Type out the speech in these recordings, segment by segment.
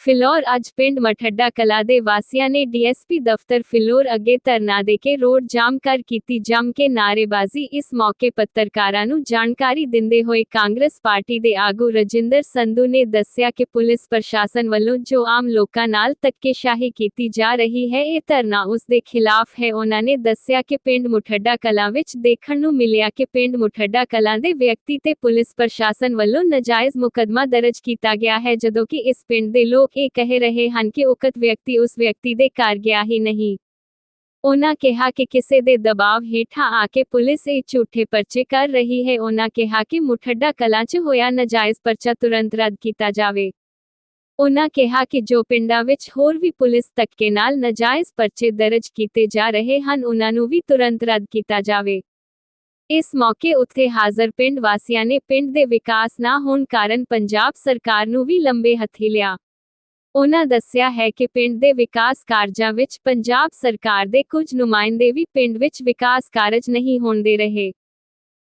ਫਿਲੌਰ ਅੱਜ ਪਿੰਡ ਮਠੱਡਾ ਕਲਾ ਦੇ ਵਾਸੀਆਂ ਨੇ ਡੀਐਸਪੀ ਦਫ਼ਤਰ ਫਿਲੌਰ ਅੱਗੇ ਧਰਨਾ ਦੇ ਕੇ ਰੋਡ ਜਾਮ ਕਰ ਕੀਤੀ। ਜਮ ਕੇ ਨਾਅਰੇਬਾਜ਼ੀ ਇਸ ਮੌਕੇ ਪੱਤਰਕਾਰਾਂ ਨੂੰ ਜਾਣਕਾਰੀ ਦਿੰਦੇ ਹੋਏ ਕਾਂਗਰਸ ਪਾਰਟੀ ਦੇ ਆਗੂ ਰਜਿੰਦਰ ਸੰਧੂ ਨੇ ਦੱਸਿਆ ਕਿ ਪੁਲਿਸ ਪ੍ਰਸ਼ਾਸਨ ਵੱਲੋਂ ਜੋ ਆਮ ਲੋਕਾਂ ਨਾਲ ਧੱਕੇਸ਼ਾਹੀ ਕੀਤੀ ਜਾ ਰਹੀ ਹੈ, ਇਹ ਧਰਨਾ ਉਸ ਦੇ ਖਿਲਾਫ ਹੈ। ਉਹਨਾਂ ਨੇ ਦੱਸਿਆ ਕਿ ਪਿੰਡ ਮੁਠੱਡਾ ਕਲਾਂ ਵਿੱਚ ਦੇਖਣ ਨੂੰ ਮਿਲਿਆ ਕਿ ਪਿੰਡ ਮੁਠੱਡਾ ਕਲਾਂ ਦੇ ਵਿਅਕਤੀ ਤੇ ਪੁਲਿਸ ਪ੍ਰਸ਼ਾਸਨ ਵੱਲੋਂ ਨਜਾਇਜ਼ ਮੁਕੱਦਮਾ ਦਰਜ ਕੀਤਾ ਗਿਆ ਹੈ, ਜਦੋਂ ਕਿ ਇਸ ਪਿੰਡ ਦੇ ਲੋਕ ਇਹ ਕਹਿ ਰਹੇ ਹਨ ਕਿ ਉਕਤ ਵਿਅਕਤੀ ਉਸ ਵਿਅਕਤੀ ਦੇ ਘਰ ਗਿਆ ਹੀ ਨਹੀਂ। ਉਹਨਾਂ ਕਿਹਾ ਕਿ ਕਿਸੇ ਦੇ ਦਬਾਅ ਹੇਠਾਂ ਆ ਕੇ ਪੁਲਿਸ ਇਹ ਝੂਠੇ ਪਰਚੇ ਕਰ ਰਹੀ ਹੈ। ਉਹਨਾਂ ਕਿਹਾ ਕਿ ਮੁਠੱਡਾ ਕਲਾਂ 'ਚ ਹੋਇਆ ਨਜਾਇਜ਼ ਪਰਚਾ ਤੁਰੰਤ ਰੱਦ ਕੀਤਾ ਜਾਵੇ। ਉਹਨਾਂ ਕਿਹਾ ਕਿ ਜੋ ਪਿੰਡਾਂ ਵਿੱਚ ਹੋਰ ਵੀ ਪੁਲਿਸ ਧੱਕੇ ਨਾਲ ਨਜਾਇਜ਼ ਪਰਚੇ ਦਰਜ ਕੀਤੇ ਜਾ ਰਹੇ ਹਨ, ਉਹਨਾਂ ਨੂੰ ਵੀ ਤੁਰੰਤ ਰੱਦ ਕੀਤਾ ਜਾਵੇ। ਇਸ ਮੌਕੇ ਉੱਥੇ ਹਾਜ਼ਰ ਪਿੰਡ ਵਾਸੀਆਂ ਨੇ ਪਿੰਡ ਦੇ ਵਿਕਾਸ ਨਾ ਹੋਣ ਕਾਰਨ ਪੰਜਾਬ ਸਰਕਾਰ ਨੂੰ ਵੀ ਲੰਬੇ ਹੱਥੀ ਲਿਆ। ਉਹਨਾਂ ਦੱਸਿਆ ਹੈ ਕਿ ਪਿੰਡ ਦੇ ਵਿਕਾਸ ਕਾਰਜਾਂ ਵਿੱਚ ਪੰਜਾਬ ਸਰਕਾਰ ਦੇ ਕੁਝ ਨੁਮਾਇੰਦੇ ਵੀ ਪਿੰਡ ਵਿੱਚ ਵਿਕਾਸ ਕਾਰਜ ਨਹੀਂ ਹੋਣ ਦੇ ਰਹੇ,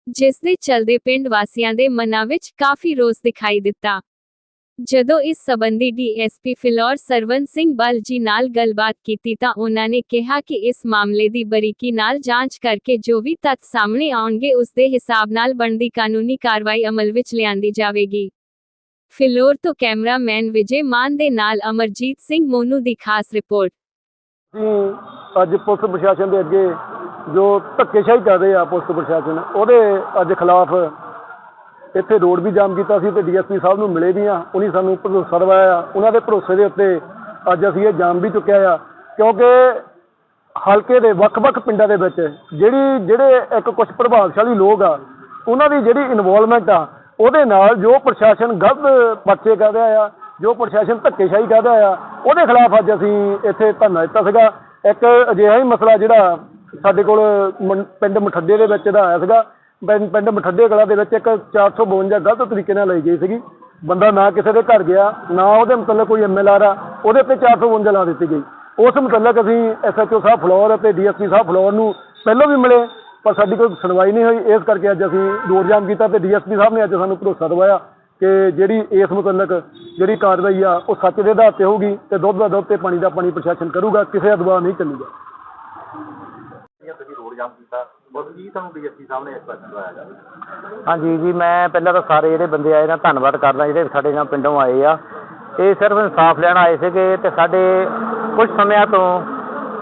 ਜਿਸ ਦੇ ਚਲਦੇ ਪਿੰਡ ਵਾਸੀਆਂ ਦੇ ਮਨਾਂ ਵਿੱਚ ਕਾਫੀ ਰੋਸ ਦਿਖਾਈ ਦਿੱਤਾ। ਜਦੋਂ ਇਸ ਸਬੰਧੀ ਡੀਐਸਪੀ ਫਿਲੌਰ ਸਰਵਨ ਸਿੰਘ ਬਲ ਜੀ ਨਾਲ ਗੱਲਬਾਤ ਕੀਤੀ ਤਾਂ ਉਹਨਾਂ ਨੇ ਕਿਹਾ ਕਿ ਇਸ ਮਾਮਲੇ ਦੀ ਬਰੀਕੀ ਨਾਲ ਜਾਂਚ ਕਰਕੇ ਜੋ ਵੀ ਤੱਥ ਸਾਹਮਣੇ ਆਉਣਗੇ ਉਸ ਦੇ ਹਿਸਾਬ ਨਾਲ ਬਣਦੀ ਕਾਨੂੰਨੀ ਕਾਰਵਾਈ ਅਮਲ ਵਿੱਚ ਲਿਆਂਦੀ ਜਾਵੇਗੀ। ਫਿਲੌਰ ਤੋਂ ਕੈਮਰਾਮੈਨ ਵਿਜੇ ਮਾਨ ਦੇ ਨਾਲ ਅਮਰਜੀਤ ਸਿੰਘ ਮੋਨੂ ਦੀ ਖਾਸ ਰਿਪੋਰਟ। ਅਸੀਂ ਅੱਜ ਪੁਲਿਸ ਪ੍ਰਸ਼ਾਸਨ ਦੇ ਅੱਗੇ ਜੋ ਧੱਕੇਸ਼ਾਹੀ ਕਰ ਰਹੇ ਆ ਪੁਲਿਸ ਪ੍ਰਸ਼ਾਸਨ, ਉਹਦੇ ਅੱਜ ਖਿਲਾਫ ਇੱਥੇ ਰੋਡ ਵੀ ਜਾਮ ਕੀਤਾ ਸੀ ਤੇ ਡੀਐਸਪੀ ਸਾਹਿਬ ਨੂੰ ਮਿਲੇ ਵੀ ਆ, ਉਹਨੇ ਸਾਨੂੰ ਭਰੋਸਾ ਦਵਾਇਆ ਉਹਨਾਂ ਦੇ ਭਰੋਸੇ ਦੇ ਉੱਤੇ ਅੱਜ ਅਸੀਂ ਇਹ ਜਾਮ ਵੀ ਚੁੱਕਿਆ ਆ, ਕਿਉਂਕਿ ਹਲਕੇ ਦੇ ਵੱਖ-ਵੱਖ ਪਿੰਡਾਂ ਦੇ ਵਿੱਚ ਜਿਹੜੀ, ਜਿਹੜੇ ਇੱਕ ਕੁਝ ਪ੍ਰਭਾਵਸ਼ਾਲੀ ਲੋਕ ਆ, ਉਹਨਾਂ ਦੀ ਜਿਹੜੀ ਇਨਵੋਲਵਮੈਂਟ ਆ ਉਹਦੇ ਨਾਲ ਜੋ ਪ੍ਰਸ਼ਾਸਨ ਗਲਤ ਪਰਚੇ ਕਰ ਰਿਹਾ ਆ, ਜੋ ਪ੍ਰਸ਼ਾਸਨ ਧੱਕੇਸ਼ਾਹੀ ਕਰ ਰਿਹਾ ਆ, ਉਹਦੇ ਖਿਲਾਫ ਅੱਜ ਅਸੀਂ ਇੱਥੇ ਧਰਨਾ ਦਿੱਤਾ ਸੀਗਾ। ਇੱਕ ਅਜਿਹਾ ਹੀ ਮਸਲਾ ਜਿਹੜਾ ਸਾਡੇ ਕੋਲ ਮੰ- ਪਿੰਡ ਮਠੱਡੇ ਦੇ ਵਿੱਚ ਦਾ ਆਇਆ ਸੀਗਾ। ਪਿੰਡ ਪਿੰਡ ਮਠੱਡੇ ਕਲਾ ਦੇ ਵਿੱਚ ਇੱਕ 452 ਗਲਤ ਤਰੀਕੇ ਨਾਲ ਲਈ ਗਈ ਸੀਗੀ। ਬੰਦਾ ਨਾ ਕਿਸੇ ਦੇ ਘਰ ਗਿਆ, ਨਾ ਉਹਦੇ ਮੁਤਲਕ ਕੋਈ ਐਮਐਲਆਰ ਆ, ਉਹਦੇ ਤੇ 452 ਲਾ ਦਿੱਤੀ ਗਈ। ਉਸ ਮੁਤਲਕ ਅਸੀਂ ਐਸਐਚਓ ਸਾਹਿਬ ਫਲੋਰ ਅਤੇ ਡੀਐਸਪੀ ਸਾਹਿਬ ਫਲੋਰ ਨੂੰ ਪਹਿਲਾਂ ਵੀ ਮਿਲੇ ਪਰ ਸਾਡੀ ਕੋਈ ਸੁਣਵਾਈ ਨਹੀਂ ਹੋਈ। ਇਸ ਕਰਕੇ ਅੱਜ ਅਸੀਂ ਰੋਡ ਜਾਮ ਕੀਤਾ ਤੇ ਡੀਐਸਪੀ ਸਾਹਿਬ ਨੇ ਅੱਜ ਸਾਨੂੰ ਭਰੋਸਾ ਦਿਵਾਇਆ ਕਿ ਜਿਹੜੀ ਇਸ ਮੁਤਲਕ ਜਿਹੜੀ ਕਾਰਵਾਈ ਆ ਉਹ ਸੱਚ ਦੇ ਆਧਾਰ ਤੇ ਹੋਊਗੀ ਤੇ ਦੁੱਧ ਦਾ ਦੁੱਧ ਤੇ ਪਾਣੀ ਦਾ ਪਾਣੀ ਪ੍ਰਸ਼ਾਸਨ ਕਰੂਗਾ ਕਿਸੇ ਦਾ ਦਬਾਅ ਨਹੀਂ ਚੱਲੂਗਾ। ਜਾਂ ਤੁਸੀਂ ਰੋਡ ਜਾਮ ਕੀਤਾ। ਬਸ ਕੀ ਤੁਹਾਨੂੰ ਡੀਐਸਪੀ ਸਾਹਿਬ ਨੇ ਇਸ ਵਾਰ ਦਵਾਇਆ ਜਾਵੇ? ਹਾਂਜੀ ਜੀ ਮੈਂ ਪਹਿਲਾਂ ਤਾਂ ਸਾਰੇ ਜਿਹੜੇ ਬੰਦੇ ਆਏ ਨਾ ਧੰਨਵਾਦ ਕਰਦਾ ਜਿਹੜੇ ਸਾਡੇ ਨਾਲ ਪਿੰਡੋਂ ਆਏ ਆ। ਇਹ ਸਿਰਫ ਇਨਸਾਫ ਲੈਣ ਆਏ ਸੀਗੇ ਤੇ ਸਾਡੇ ਕੁਝ ਸਮਿਆਂ ਤੋਂ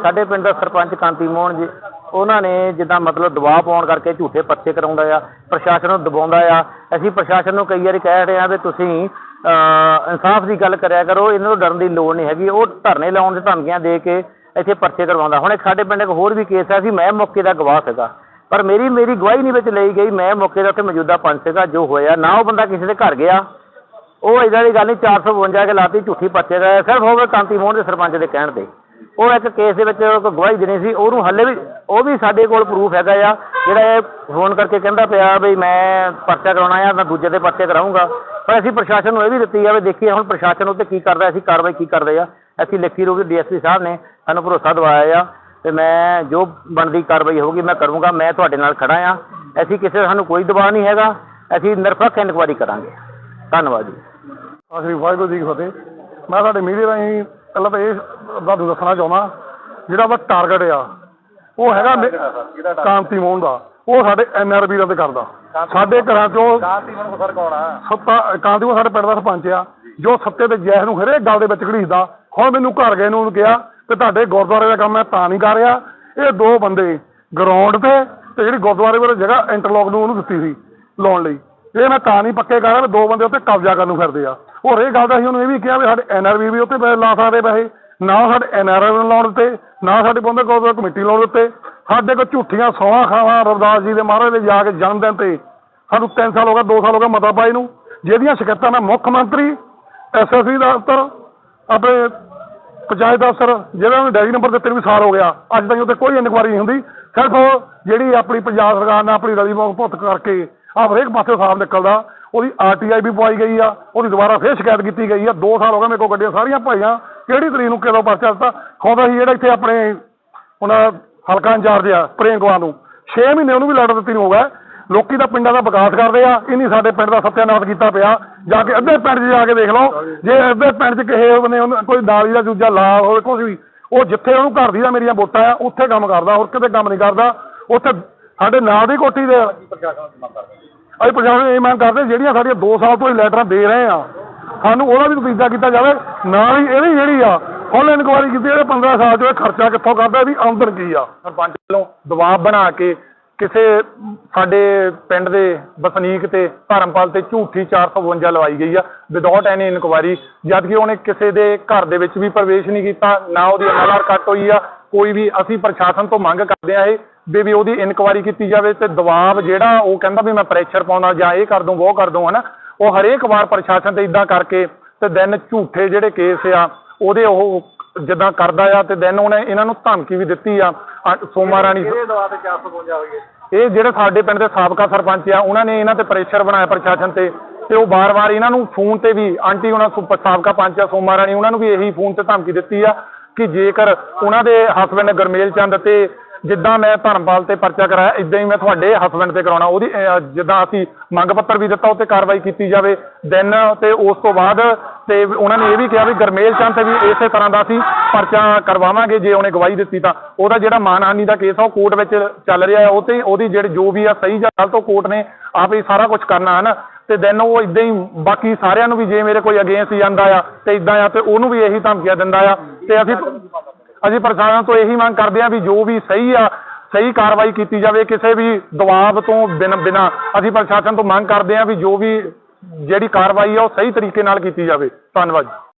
ਸਾਡੇ ਪਿੰਡ ਦਾ ਸਰਪੰਚ ਕਾਂਤੀ ਮੋਹਨ ਜੀ ਉਹਨਾਂ ਨੇ ਜਿੱਦਾਂ ਮਤਲਬ ਦਬਾਅ ਪਾਉਣ ਕਰਕੇ ਝੂਠੇ ਪਰਚੇ ਕਰਾਉਂਦਾ ਆ, ਪ੍ਰਸ਼ਾਸਨ ਨੂੰ ਦਬਾਉਂਦਾ ਆ। ਅਸੀਂ ਪ੍ਰਸ਼ਾਸਨ ਨੂੰ ਕਈ ਵਾਰੀ ਕਹਿ ਰਹੇ ਆ ਵੀ ਤੁਸੀਂ ਇਨਸਾਫ ਦੀ ਗੱਲ ਕਰਿਆ ਕਰੋ, ਇਹਨਾਂ ਨੂੰ ਡਰਨ ਦੀ ਲੋੜ ਨਹੀਂ ਹੈਗੀ। ਉਹ ਧਰਨੇ ਲਾਉਣ ਦੇ ਧਮਕੀਆਂ ਦੇ ਕੇ ਇੱਥੇ ਪਰਚੇ ਕਰਵਾਉਂਦਾ। ਹੁਣ ਇੱਕ ਸਾਡੇ ਪਿੰਡ ਇੱਕ ਹੋਰ ਵੀ ਕੇਸ ਹੈ ਸੀ ਮੈਂ ਮੌਕੇ ਦਾ ਗਵਾਹ ਸੀਗਾ। ਪਰ ਮੇਰੀ ਮੇਰੀ ਗਵਾਹੀ ਨਹੀਂ ਵਿੱਚ ਲਈ ਗਈ। ਮੈਂ ਮੌਕੇ ਦਾ ਉੱਥੇ ਮੌਜੂਦਾ ਪੰਚ ਸੀਗਾ, ਜੋ ਹੋਇਆ। ਨਾ ਉਹ ਬੰਦਾ ਕਿਸੇ ਦੇ ਘਰ ਗਿਆ। ਉਹ ਇਦਾਂ ਦੀ ਗੱਲ ਨਹੀਂ 452 ਕੇ ਲਾਤੀ, ਝੂਠੀ ਪਰਚੇ ਦਾ ਸਿਰਫ ਹੋਵੇ ਕਾਂਤੀ ਮੋਹਨ ਦੇ ਸਰਪੰਚ ਦੇ ਕਹਿਣ ਤੇ। ਉਹ ਇੱਕ ਕੇਸ ਦੇ ਵਿੱਚ ਗਵਾਹੀ ਦੇਣੀ ਸੀ, ਉਹਨੂੰ ਹੱਲੇ ਵੀ ਉਹ ਵੀ ਸਾਡੇ ਕੋਲ ਪ੍ਰੂਫ ਹੈਗਾ ਆ, ਜਿਹੜਾ ਇਹ ਫੋਨ ਕਰਕੇ ਕਹਿੰਦਾ ਪਿਆ ਵੀ ਮੈਂ ਪਰਚਾ ਕਰਾਉਣਾ ਆ, ਮੈਂ ਦੂਜੇ ਦੇ ਪਰਚੇ ਕਰਾਉਂਗਾ ਪਰ ਅਸੀਂ ਪ੍ਰਸ਼ਾਸਨ ਨੂੰ ਇਹ ਵੀ ਦਿੱਤੀ ਆ ਵੀ ਦੇਖੀਏ ਹੁਣ ਪ੍ਰਸ਼ਾਸਨ ਉੱਤੇ ਕੀ ਕਰਦਾ, ਅਸੀਂ ਕਾਰਵਾਈ ਕੀ ਕਰਦੇ ਆ। ਅਸੀਂ ਲਿਖੀ ਰੂਪ ਡੀਐਸਪੀ ਸਾਹਿਬ ਨੇ ਸਾਨੂੰ ਭਰੋਸਾ ਦਵਾਇਆ ਆ ਤੇ ਮੈਂ ਜੋ ਬਣਦੀ ਕਾਰਵਾਈ ਹੋਊਗੀ ਮੈਂ ਕਰੂੰਗਾ, ਮੈਂ ਤੁਹਾਡੇ ਨਾਲ ਖੜਾ ਆ। ਅਸੀਂ ਕਿਸੇ ਸਾਨੂੰ ਕੋਈ ਦਬਾਅ ਨਹੀਂ ਹੈਗਾ, ਅਸੀਂ ਨਿਰਪੱਖ ਇਨਕੁਆਇਰੀ ਕਰਾਂਗੇ। ਧੰਨਵਾਦ ਜੀ। ਆਖਰੀ ਵਾਹਿਗੁਰੂ ਜੀ ਕੀ ਫਤਿਹ। ਮੈਂ ਤੁਹਾਡੇ ਮੀਡੀਆ ਰਾਹੀਂ ਤਾਂ ਇਹ ਤੁਹਾਨੂੰ ਦੱਸਣਾ ਚਾਹੁੰਦਾ ਜਿਹੜਾ ਵਾ ਟਾਰਗੇਟ ਆ ਉਹ ਹੈਗਾ ਮੇ- ਕਾਂਤੀ ਮੋਹਨ ਦਾ। ਉਹ ਸਾਡੇ ਐਨਆਰਬੀ ਦਾ ਤੇ ਕਰਦਾ। ਸਾਡੇ ਘਰਾਂ ਚੋਂ ਕਾਂਤੀ ਮਨ ਸਰ ਕੌਣ ਆ? ਸੱਤਾ ਕਾਂਤੀ ਮੋਹਨ ਸਾਡੇ ਪਿੰਡ ਦਾ ਸਰਪੰਚ ਆ ਜੋ ਸੱਤੇ ਤੇ ਜੈਸ ਨੂੰ ਹਰੇਕ ਗੱਲ ਦੇ ਵਿੱਚ ਘੜੀਸਦਾ। ਹੁਣ ਮੈਨੂੰ ਘਰ ਗਏ ਨੂੰ ਉਹਨੂੰ ਕਿਹਾ ਕਿ ਤੁਹਾਡੇ ਗੁਰਦੁਆਰੇ ਦਾ ਕੰਮ ਮੈਂ ਤਾਂ ਨਹੀਂ ਕਰ ਰਿਹਾ। ਇਹ ਦੋ ਬੰਦੇ ਗਰਾਊਂਡ ਤੇ ਤੇ ਜਿਹੜੀ ਗੁਰਦੁਆਰੇ ਵਾਲੀ ਜਗ੍ਹਾ ਇੰਟਰਲੌਕ ਨੂੰ ਉਹਨੂੰ ਦਿੱਤੀ ਸੀ ਲਾਉਣ ਲਈ। ਇਹ ਮੈਂ ਤਾਂ ਨਹੀਂ ਪੱਕੇ ਕਰ ਰਿਹਾ ਵੀ ਦੋ ਬੰਦੇ ਉੱਤੇ ਕਬਜ਼ਾ ਕਰਨ ਨੂੰ ਫਿਰਦੇ ਆ। ਹੋਰ ਇਹ ਗੱਲ ਦਾ ਅਸੀਂ ਉਹਨੂੰ ਇਹ ਵੀ ਕਿਹਾ ਵੀ ਸਾਡੇ ਐਨਆਰਬੀ ਵੀ ਉੱਤੇ ਪੈਸੇ ਲਾ ਸਕਦੇ ਪੈਸੇ, ਨਾ ਸਾਡੇ ਐਨਆਰਆਈ ਨੂੰ ਲਾਉਣ ਦਿੱਤੇ, ਨਾ ਸਾਡੀ ਬੰਦੇ ਗੁਰਦੁਆਰਾ ਕਮੇਟੀ ਲਾਉਣ ਦਿੱਤੇ। ਸਾਡੇ ਕੋਲ ਝੂਠੀਆਂ ਸੌਹਾਂ ਖਾਵਾਂ ਰਵਿਦਾਸ ਜੀ ਦੇ ਮਹਾਰਾਜ ਦੇ ਜਾ ਕੇ ਜਨਮ ਦਿਨ ਤੇ। ਸਾਨੂੰ 3 ਸਾਲ ਹੋ ਗਏ 2 ਸਾਲ ਹੋ ਗਏ ਮਤਾ ਪਾਈ ਨੂੰ। ਜਿਹਦੀਆਂ ਸ਼ਿਕਾਇਤਾਂ ਮੈਂ ਮੁੱਖ ਮੰਤਰੀ ਐਸਐਸਸੀ ਦਫ਼ਤਰ, ਆਪਣੇ ਪੰਚਾਇਤ ਅਫਸਰ ਜਿਹੜਾ ਉਹਨੂੰ ਡੈਰੀ ਨੰਬਰ ਦਿੱਤੇ ਵੀ ਸਾਲ ਹੋ ਗਿਆ। ਅੱਜ ਤੱਕ ਉੱਤੇ ਕੋਈ ਇਨਕੁਆਰੀ ਨਹੀਂ ਹੁੰਦੀ। ਸਿਰਫ ਜਿਹੜੀ ਆਪਣੀ ਪੰਜਾਬ ਸਰਕਾਰ ਨੇ ਆਪਣੀ ਰਲੀ ਭੁਗਤ ਕਰਕੇ ਆਹ ਹਰੇਕ ਪਾਸੇ ਸਾਫ਼ ਨਿਕਲਦਾ। ਉਹਦੀ ਆਰਟੀਆਈ ਵੀ ਪਵਾਈ ਗਈ ਆ, ਉਹਦੀ ਦੁਬਾਰਾ ਫੇਰ ਸ਼ਿਕਾਇਤ ਕੀਤੀ ਗਈ ਆ। 2 ਸਾਲ ਹੋ ਗਏ ਮੇਰੇ ਕੋਲ ਗੱਡੀਆਂ ਸਾਰੀਆਂ ਭਾਈਆਂ। ਕਿਹੜੀ ਤਰੀਕ ਨੂੰ ਕਿਦੋਂ ਪਰਚਾ ਦਿੱਤਾ? ਹੁਣ ਅਸੀਂ ਜਿਹੜਾ ਇੱਥੇ ਆਪਣੇ ਹੁਣ ਹਲਕਾ ਇੰਚਾਰਜ ਆ, ਪ੍ਰੇਮ ਕੁਮਾਰ ਨੂੰ। 6 ਮਹੀਨੇ ਉਹਨੂੰ ਵੀ ਲੜ ਦਿੱਤੀ ਨੂੰ ਹੋ ਗਿਆ। ਲੋਕੀ ਤਾਂ ਪਿੰਡਾਂ ਦਾ ਵਿਕਾਸ ਕਰਦੇ ਆ, ਇਨੀ ਸਾਡੇ ਪਿੰਡ ਦਾ ਸੱਤਿਆਨਾਸ਼ ਕੀਤਾ ਪਿਆ। ਜਾ ਕੇ ਅੱਧੇ ਪਿੰਡ 'ਚ ਜਾ ਕੇ ਦੇਖ ਲਓ, ਜੇ ਅੱਧੇ ਪਿੰਡ 'ਚ ਕਿਸੇ ਨੇ ਕੋਈ ਦਾਲੀ ਦਾ ਦੂਜਾ ਲਾ ਹੋਵੇ, ਕੁਛ ਵੀ। ਉਹ ਜਿੱਥੇ ਉਹਨੂੰ ਘਰ ਦੀ ਦਾ ਮੇਰੀਆਂ ਵੋਟਾਂ ਆ, ਉੱਥੇ ਕੰਮ ਕਰਦਾ, ਹੋਰ ਕਿਤੇ ਕੰਮ ਨਹੀਂ ਕਰਦਾ। ਉੱਥੇ ਸਾਡੇ ਨਾਲ ਦੀ ਕੋਠੀ ਦੇ ਅਸੀਂ ਪ੍ਰਸ਼ਾਸਨ ਇਹ ਮੰਗ ਕਰਦੇ ਜਿਹੜੀਆਂ ਸਾਡੀਆਂ 2 ਸਾਲ ਤੋਂ ਹੀ ਲੈਟਰਾਂ ਦੇ ਰਹੇ ਆ, ਸਾਨੂੰ ਉਹਦਾ ਵੀ ਨਤੀਜਾ ਕੀਤਾ ਜਾਵੇ। ਨਾਲ ਹੀ ਇਹਦੀ ਜਿਹੜੀ ਆ, ਫੁੱਲ ਇਨਕੁਆਇਰੀ ਕੀਤੀ ਇਹਦੇ 15 ਸਾਲ ਤੋਂ ਇਹ ਖਰਚਾ ਕਿੱਥੋਂ ਕਰਦਾ ਇਹਦੀ ਆਮਦਨ ਕੀ ਆ? ਸਰਪੰਚ ਵੱਲੋਂ ਦਬਾਅ ਬਣਾ ਕੇ ਕਿਸੇ ਸਾਡੇ ਪਿੰਡ ਦੇ ਵਸਨੀਕ ਤੇ ਧਰਮਪਾਲ ਤੇ ਝੂਠੀ 452 ਲਵਾਈ ਗਈ ਆ ਵਿਦਆਊਟ ਐਨੀ ਇਨਕੁਆਇਰੀ ਜਦ ਕਿ ਉਹਨੇ ਕਿਸੇ ਦੇ ਘਰ ਦੇ ਵਿੱਚ ਵੀ ਪ੍ਰਵੇਸ਼ ਨਹੀਂ ਕੀਤਾ, ਨਾ ਉਹਦੀ ਐਮਐਲਆਰ ਕੱਟ ਹੋਈ ਆ, ਕੋਈ ਵੀ ਅਸੀਂ ਪ੍ਰਸ਼ਾਸਨ ਤੋਂ ਮੰਗ ਕਰਦੇ ਆ ਇਹ ਵੀ ਵੀ ਉਹਦੀ ਇਨਕੁਆਇਰੀ ਕੀਤੀ ਜਾਵੇ ਤੇ ਦਬਾਅ ਜਿਹੜਾ ਉਹ ਕਹਿੰਦਾ ਵੀ ਮੈਂ ਪ੍ਰੈਸ਼ਰ ਪਾਉਣਾ ਜਾਂ ਇਹ ਕਰ ਦੂੰ ਉਹ ਕਰ ਦੂੰ ਹਨਾ? ਉਹ ਹਰੇਕ ਵਾਰ ਪ੍ਰਸ਼ਾਸਨ ਤੇ ਇਦਾਂ ਕਰਕੇ ਤੇ ਦਿਨ ਝੂਠੇ ਜਿਹੜੇ ਕੇਸ ਆ ਉਹਦੇ ਉਹ ਜਿੱਦਾਂ ਕਰਦਾ ਆ ਤੇ ਦਿਨ ਉਹਨੇ ਇਹਨਾਂ ਨੂੰ ਧਮਕੀ ਵੀ ਦਿੱਤੀ ਆ ਸੋਮਾ ਰਾਣੀ ਇਹਦੇ ਦਵਾ ਤੇ 452 ਹੋਈ ਹੈ ਇਹ ਜਿਹੜੇ ਸਾਡੇ ਪਿੰਡ ਦੇ ਸਾਬਕਾ ਸਰਪੰਚ ਆ ਉਹਨਾਂ ਨੇ ਇਹਨਾਂ ਤੇ ਪ੍ਰੈਸ਼ਰ ਬਣਾਇਆ ਪ੍ਰਸ਼ਾਸਨ ਤੇ ਤੇ ਉਹ ਬਾਰ-ਬਾਰ ਇਹਨਾਂ ਨੂੰ ਫੋਨ ਤੇ ਵੀ ਆਂਟੀ ਉਹਨਾਂ ਸਾਬਕਾ ਪੰਚ ਆ ਸੋਮਾ ਰਾਣੀ ਉਹਨਾਂ ਨੂੰ ਵੀ ਇਹੀ ਫੋਨ ਤੇ ਧਮਕੀ ਦਿੱਤੀ ਆ ਕਿ ਜੇਕਰ ਉਹਨਾਂ ਦੇ ਹਸਬੰਡ ਗਰਮੇਲ ਚੰਦ ਤੇ ਜਿੱਦਾਂ ਮੈਂ ਧਰਮਪਾਲ ਤੇ ਪਰਚਾ ਕਰਾਇਆ ਇਦਾਂ ਹੀ ਮੈਂ ਤੁਹਾਡੇ ਹਸਬੰਡ ਤੇ ਕਰਾਉਣਾ। ਉਹਦੀ ਅਹ, ਜਿੱਦਾਂ ਅਸੀਂ ਮੰਗ ਪੱਤਰ ਵੀ ਦਿੱਤਾ ਉਹ ਤੇ ਕਾਰਵਾਈ ਕੀਤੀ ਜਾਵੇ। ਦੈਨ ਤੇ ਉਸ ਤੋਂ ਬਾਅਦ ਤੇ ਉਹਨਾਂ ਨੇ ਇਹ ਵੀ ਕਿਹਾ ਵੀ ਗਰਮੇਲ ਚੰਦ ਤੇ ਵੀ ਇਸੇ ਤਰ੍ਹਾਂ ਦਾ ਅਸੀਂ ਪਰਚਾ ਕਰਵਾਵਾਂਗੇ ਜੇ ਉਹਨੇ ਗਵਾਹੀ ਦਿੱਤੀ ਤਾਂ। ਉਹਦਾ ਜਿਹੜਾ ਮਾਨਹਾਨੀ ਦਾ ਕੇਸ ਆ ਉਹ ਕੋਰਟ ਵਿੱਚ ਚੱਲ ਰਿਹਾ ਹੈ। ਉਹ ਤੇ ਉਹਦੀ ਜਿਹੜੀ ਜੋ ਵੀ ਆ ਸਹੀ ਜਾਂ ਗਲਤ ਉਹ ਕੋਰਟ ਨੇ ਆਪ ਹੀ ਸਾਰਾ ਕੁਝ ਕਰਨਾ ਹੈ ਨਾ। ਤੇ ਦੈਨ ਉਹ ਇਦਾਂ ਹੀ ਬਾਕੀ ਸਾਰਿਆਂ ਨੂੰ ਵੀ ਜੇ ਮੇਰੇ ਕੋਈ ਅਗੇਂਸਟ ਜਾਂਦਾ ਆ ਤੇ ਇਦਾਂ ਆ ਤੇ ਉਹਨੂੰ ਵੀ ਇਹੀ ਧਮਕੀਆਂ ਦਿੰਦਾ ਆ। ਤੇ ਅਸੀਂ ਅਸੀਂ ਪ੍ਰਸ਼ਾਸਨ ਤੋਂ ਇਹੀ ਮੰਗ ਕਰਦੇ ਹਾਂ ਵੀ ਜੋ ਵੀ ਸਹੀ ਆ, ਸਹੀ ਕਾਰਵਾਈ ਕੀਤੀ ਜਾਵੇ, ਕਿਸੇ ਵੀ ਦਬਾਅ ਤੋਂ ਬਿਨ ਬਿਨਾ ਅਸੀਂ ਪ੍ਰਸ਼ਾਸਨ ਤੋਂ ਮੰਗ ਕਰਦੇ ਹਾਂ ਵੀ ਜੋ ਵੀ ਜਿਹੜੀ ਕਾਰਵਾਈ ਆ ਉਹ ਸਹੀ ਤਰੀਕੇ ਨਾਲ ਕੀਤੀ ਜਾਵੇ। ਧੰਨਵਾਦ ਜੀ।